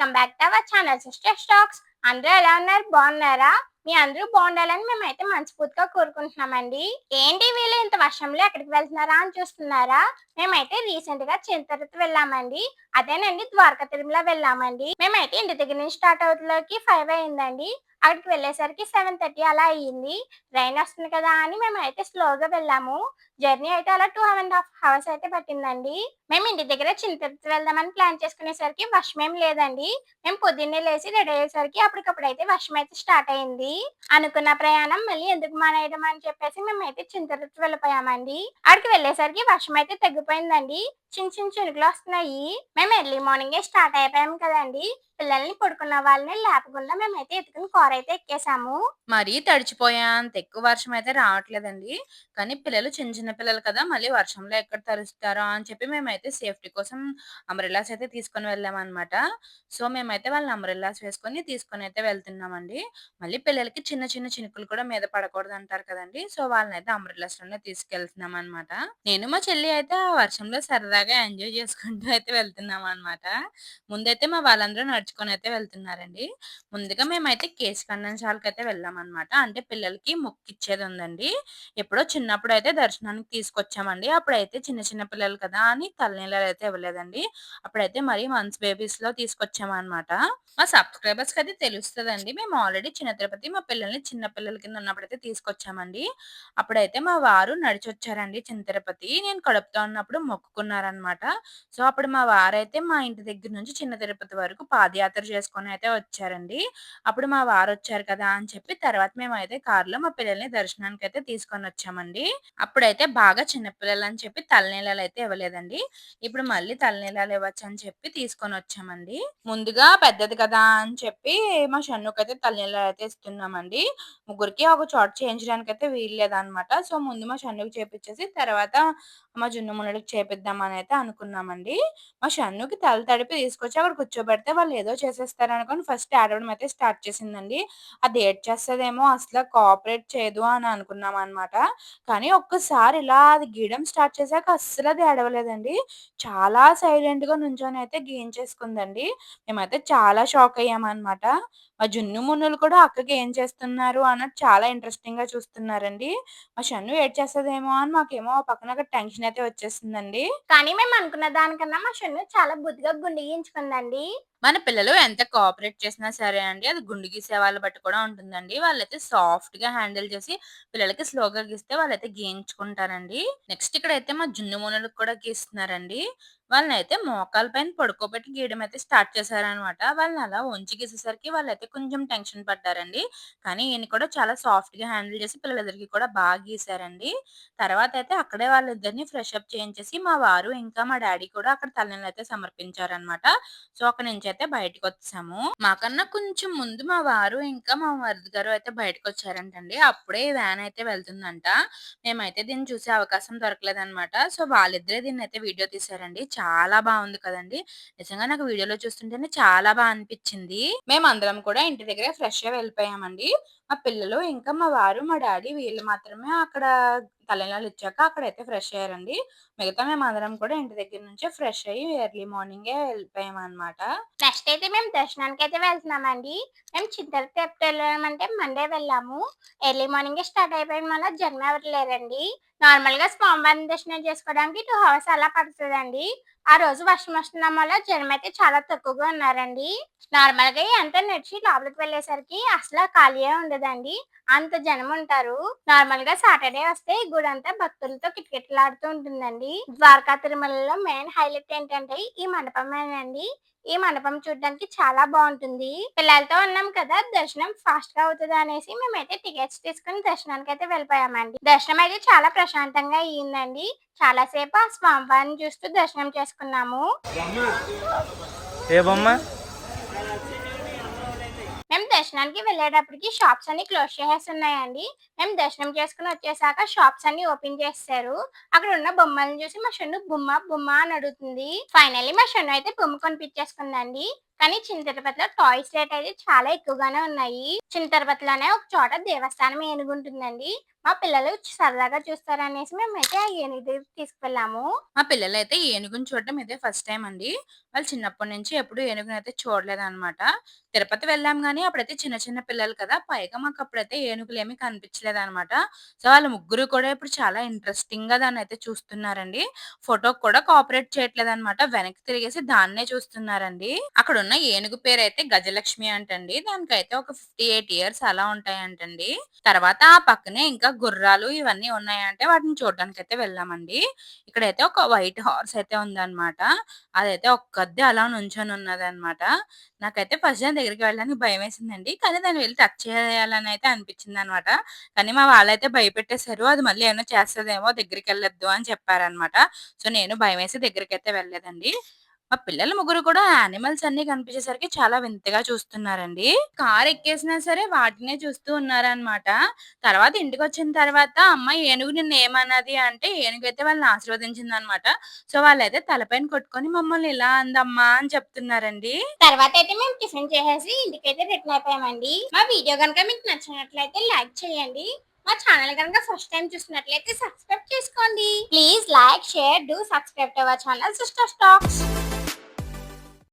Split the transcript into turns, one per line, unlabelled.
Welcome back to our channel sister stocks. అందరూ ఎలా ఉన్నారు? బాగున్నారా? మీ అందరూ బాగుండాలని మేమైతే మనస్ఫూర్తిగా కోరుకుంటున్నామండి. ఏంటి వీళ్ళు ఇంత వర్షంలో ఎక్కడికి వెళ్తున్నారా అని చూస్తున్నారా? మేమైతే రీసెంట్గా వెళ్ళామండి. అదేనండి ద్వారకా తిరుమల వెళ్ళామండి. మేమైతే ఇంటి దగ్గర నుంచి స్టార్ట్ అవుతులోకి ఫైవ్ అయిందండి. అక్కడికి వెళ్ళేసరికి సెవెన్ థర్టీ అలా అయ్యింది. ట్రైన్ వస్తుంది కదా అని మేము అయితే స్లోగా వెళ్ళాము. జర్నీ అయితే అలా టూ అండ్ హాఫ్ అవర్స్ అయితే పట్టిందండి. మేము ఇంటి దగ్గర చింతతి వెళ్దామని ప్లాన్ చేసుకునేసరికి వర్షం ఏం లేదండి. మేము పొద్దున్నే లేచి రెడీ అయ్యేసరికి అప్పటికప్పుడు అయితే వర్షం అయితే స్టార్ట్ అయింది. అనుకున్న ప్రయాణం మళ్ళీ ఎందుకు మానేయడం అని చెప్పేసి మేము అయితే తిరుపతి వెళ్ళిపోయామండి. అక్కడికి వెళ్ళేసరికి వర్షం అయితే తగ్గిపోయిందండి. చిన్న చిన్న చినుకులు వస్తున్నాయి. మేము ఎర్లీ మార్నింగే స్టార్ట్ అయిపోయాము కదండి. పిల్లల్ని పడుకున్న వాళ్ళని లేపకుండా మేమైతే ఎత్తుకుని కార్ అయితే ఎక్కేసాము.
మరీ తడిచిపోయేంత ఎక్కువ వర్షం అయితే రావట్లేదండి. కానీ పిల్లలు చిన్న చిన్న పిల్లలు కదా మళ్ళీ వర్షంలో ఎక్కడ తరుస్తారో అని చెప్పి మేమైతే సేఫ్టీ కోసం అంబ్రెల్లాస్ అయితే తీసుకొని వెళ్ళామన్నమాట. సో మేమైతే వాళ్ళని అంబ్రెల్లాస్ వేసుకొని తీసుకొని అయితే వెళ్తున్నామండి. మళ్ళీ పిల్లలకి చిన్న చిన్న చినుకులు కూడా మీద పడకూడదు అంటారు కదండి. సో వాళ్ళని అయితే అంబ్రెల్లాస్లోనే తీసుకెళ్తున్నాం అనమాట నేను మా చెల్లి అయితే ఆ వర్షంలో సరదాగా ఎంజాయ్ చేసుకుంటూ అయితే వెళ్తున్నాం. అనమాట ముందైతే మా వాళ్ళందరూ నడుచుకొని అయితే వెళ్తున్నారండి. ముందుగా మేమైతే కేసు ఖండనశాలకు అయితే వెళ్ళాం అనమాట అంటే పిల్లలకి మొక్కు ఇచ్చేది ఉందండి. ఎప్పుడో చిన్నప్పుడు అయితే దర్శనానికి తీసుకొచ్చామండి. అప్పుడైతే చిన్న చిన్న పిల్లలు కదా అని తలనీళ్ళు అయితే ఇవ్వలేదండి. అప్పుడైతే మరి మంత్స్ బేబీస్లో తీసుకొచ్చామన్నమాట మా సబ్స్క్రైబర్స్కి అయితే తెలుస్తుందండి. మేము ఆల్రెడీ చిన్న తిరుపతి మా పిల్లల్ని చిన్న పిల్లల కింద ఉన్నప్పుడైతే తీసుకొచ్చామండి. అప్పుడైతే మా వారు నడిచొచ్చారండి చిన్న తిరుపతి. నేను కడుపుతో ఉన్నప్పుడు మొక్కుకున్నారనమాట సో అప్పుడు మా అయితే మా ఇంటి దగ్గర నుంచి చిన్న తిరుపతి వరకు పాదయాత్ర చేసుకొని అయితే వచ్చారండి. అప్పుడు మా వారు వచ్చారు కదా అని చెప్పి తర్వాత మేము అయితే కారులో మా పిల్లల్ని దర్శనానికి అయితే తీసుకొని వచ్చామండి. అప్పుడైతే బాగా చిన్నపిల్లలు అని చెప్పి తలనీలాలు అయితే ఇవ్వలేదండి. ఇప్పుడు మళ్ళీ తలనీలాలు ఇవ్వచ్చు అని చెప్పి తీసుకొని వచ్చామండి. ముందుగా పెద్దది కదా అని చెప్పి మా షన్నుకి అయితే అయితే ఇస్తున్నామండి. ముగ్గురికి ఒక చోట చేయించడానికి అయితే వీల్లేదన్నమాట సో ముందు మా షన్నుకి చేపించేసి తర్వాత మా జున్ను మునుడికి చేపిద్దామని అయితే అనుకున్నామండి. మా షన్నుకి తల తడిపి తీసుకొచ్చి అక్కడ కూర్చోబెడితే వాళ్ళు ఏదో చేసేస్తారు అనుకోని ఫస్ట్ ఏడవడం అయితే స్టార్ట్ చేసిందండి. అది ఏడ్ చేస్తుందేమో అసలు కోఆపరేట్ చేయదు అని అనుకున్నాం అనమాట కానీ ఒక్కసారి ఇలా అది గీయడం స్టార్ట్ చేశాక అస్సలు అది ఏడవలేదండి. చాలా సైలెంట్గా నుంచొని అయితే గీయించేసుకుందండి. మేమైతే చాలా షాక్ అయ్యామన్నమాట మా జున్ను మున్నులు కూడా అక్కకి ఏం చేస్తున్నారు అన్నట్టు చాలా ఇంట్రెస్టింగ్గా చూస్తున్నారండి. మా షన్ను ఏడ్ చేస్తుందేమో అని మాకేమో ఆ పక్కన ఒక టెన్షన్ అయితే వచ్చేసిందండి.
కానీ మేము అనుకున్న దానికన్నా మా షన్ను చాలా బుద్ధిగా గుండె గీయించుకుందండి.
మన పిల్లలు ఎంత కోఆపరేట్ చేసినా సరే అండి అది గుండు గీసే వాళ్ళ బట్టి కూడా ఉంటుందండి. వాళ్ళైతే సాఫ్ట్గా హ్యాండిల్ చేసి పిల్లలకి స్లోగా గీస్తే వాళ్ళైతే గీయించుకుంటారండి. నెక్స్ట్ ఇక్కడ అయితే మా జున్ను మూనలకు కూడా గీస్తున్నారండి. వాళ్ళని అయితే మోకాల పైన పడుకోబెట్టి గీయడం అయితే స్టార్ట్ చేశారనమాట. వాళ్ళని అలా వంచి గీసేసరికి వాళ్ళైతే కొంచెం టెన్షన్ పడ్డారండి. కానీ ఈయన కూడా చాలా సాఫ్ట్గా హ్యాండిల్ చేసి పిల్లలిద్దరికి కూడా బాగా గీశారండి తర్వాత అయితే అక్కడే వాళ్ళిద్దరిని ఫ్రెష్ అప్ చేయించేసి మా వారు ఇంకా మా డాడీ కూడా అక్కడ తల్లిని అయితే సమర్పించారనమాట. సో అక్కడ నుంచి అయితే బయటకు వచ్చాము మాకన్నా కొంచెం ముందు మా వారు ఇంకా మా మరిది గారు అయితే బయటకు వచ్చారంటండి అప్పుడే ఈ వ్యాన్ అయితే వెళ్తుందంట. మేమైతే దీన్ని చూసే అవకాశం దొరకలేదన్నమాట సో వాళ్ళిద్దరే దీన్ని అయితే వీడియో తీసారండి చాలా బాగుంది కదండి. నిజంగా నాకు వీడియోలో చూస్తుంటేనే చాలా బాగా అనిపించింది మేము అందరం కూడా ఇంటి దగ్గర ఫ్రెష్గా వెళ్ళిపోయామండి. మా పిల్లలు ఇంకా మా వారు మా డాడీ వీళ్ళు మాత్రమే అక్కడ తలనీలాలు ఇచ్చాక అక్కడైతే ఫ్రెష్ అయ్యారండి. మిగతా మేము అందరం కూడా ఇంటి దగ్గర నుంచే ఫ్రెష్ అయ్యి ఎర్లీ మార్నింగే వెళ్ళిపోయాం అనమాట
నెక్స్ట్ అయితే మేము దర్శనానికి అయితే వెళ్తున్నామండి. మేము చింతల ఎప్పుడు వెళ్ళామంటే మండే వెళ్ళాము. ఎర్లీ మార్నింగ్ స్టార్ట్ అయిపోయిన వల్ల జన్మ ఎవరు లేరండి. నార్మల్గా స్వామివారిని దర్శనం చేసుకోవడానికి టూ అవర్స్ అలా పడుతుందండి. ఆ రోజు వర్షం వస్తున్నాం వల్ల జనం అయితే చాలా తక్కువగా ఉన్నారండి. నార్మల్గా ఎంత నడిచి లోపలికి వెళ్ళేసరికి అసలు ఖాళీయే ఉండదండి అంత జనం ఉంటారు నార్మల్గా సాటర్డే వస్తే గుడి అంతా భక్తులతో కిటకిటలాడుతూ ఉంటుందండి. ద్వారకా తిరుమలలో మెయిన్ హైలైట్ ఏంటంటే ఈ మండపమేనండి. ఈ మండపం చూడడానికి చాలా బాగుంటుంది. పిల్లలతో ఉన్నాం కదా దర్శనం ఫాస్ట్గా అవుతుంది అనేసి మేమైతే టికెట్స్ తీసుకుని దర్శనానికి అయితే వెళ్ళిపోయామండి. దర్శనం అయితే చాలా ప్రశాంతంగా అయ్యిందండి. చాలా సేపు ఆ స్వామివారిని చూస్తూ దర్శనం చేసుకున్నాము.
ఏ బొమ్మ?
దర్శనానికి వెళ్ళేటప్పటికి షాప్స్ అన్ని క్లోజ్ చేసేసి ఉన్నాయండి. మేము దర్శనం చేసుకుని వచ్చేసాక షాప్స్ అన్ని ఓపెన్ చేస్తారు అక్కడ ఉన్న బొమ్మలను చూసి మా షన్ను బొమ్మ బొమ్మ అని అడుగుతుంది. ఫైనల్లీ మా షన్ను అయితే బొమ్మ కొనిపించేసుకుందండి. కానీ చిన్న టాయ్స్ రేట్ అయితే చాలా ఎక్కువగానే ఉన్నాయి చిన్న ఒక చోట దేవస్థానం ఏనుగుంటుందండి మా పిల్లలు సరదాగా చూస్తారనేసి మేమైతే ఆ ఏనుగు తీసుకువెళ్ళాము
మా పిల్లలు అయితే ఏనుగుని చూడటం ఇదే ఫస్ట్ టైం అండి. వాళ్ళు చిన్నప్పటి నుంచి ఎప్పుడు ఏనుగుని అయితే చూడలేదు అనమాట తిరుపతి వెళ్ళాం గానీ అప్పుడైతే చిన్న చిన్న పిల్లలు కదా! పైగా మాకు అప్పుడైతే ఏనుగులు ఏమీ కనిపించలేదు అనమాట సో, వాళ్ళు ముగ్గురు కూడా ఇప్పుడు చాలా ఇంట్రెస్టింగ్ దాన్ని అయితే చూస్తున్నారండి. ఫోటోకి కూడా కోఆపరేట్ చేయట్లేదనమాట. వెనక్కి తిరిగేసి దాన్నే చూస్తున్నారండి. అక్కడ ఉన్న ఏనుగు పేరు అయితే గజలక్ష్మి అంటండి. దానికైతే ఒక 58 ఇయర్స్ అలా ఉంటాయంటండి. తర్వాత ఆ పక్కనే ఇంకా గుర్రాలు ఇవన్నీ ఉన్నాయంటే వాటిని చూడడానికైతే వెళ్ళామండి. ఇక్కడైతే ఒక వైట్ హార్స్ అయితే ఉందన్నమాట అదైతే ఒక్కదే అలా నుంచొని ఉన్నదనమాట. నాకైతే ఫస్ట్ దాని దగ్గరికి వెళ్ళడానికి భయం వేసిందండి కానీ దాన్ని వెళ్ళి టచ్ చేయాలని అయితే అనిపించింది అనమాట కానీ మా వాళ్ళైతే భయపెట్టేసారు. అది మళ్ళీ ఏమైనా చేస్తుందేమో దగ్గరికి వెళ్ళొద్దు అని చెప్పారనమాట. సో, నేను భయం వేసే దగ్గరికి అయితే వెళ్ళలేదండి. మా పిల్లలు ముగ్గురు కూడా యానిమల్స్ అన్ని కనిపించేసరికి చాలా వింతగా చూస్తున్నారండి. కార్ ఎక్కేసినా సరే వాటినే చూస్తూ ఉన్నారనమాట. తర్వాత ఇంటికి వచ్చిన తర్వాత అమ్మ ఏనుగు నిన్నేమన్నది అంటే ఏనుగు అయితే వాళ్ళని ఆశీర్వదించిందనమాట. సో, వాళ్ళైతే తలపైన కొట్టుకొని మమ్మల్ని ఇలా అందమ్మా అని చెప్తున్నారండి.
తర్వాత అయితే మేము టిఫిన్ చేసేసి ఇంటికైతే రిటర్న్ అయిపోయామండి మా వీడియో కనుక మీకు నచ్చినట్లయితే లైక్ చేయండి మా ఛానల్ కనుక ఫస్ట్ టైం చూసినట్లయితే సబ్స్క్రైబ్ చేసుకోండి please like share do subscribe to our channel sister stocks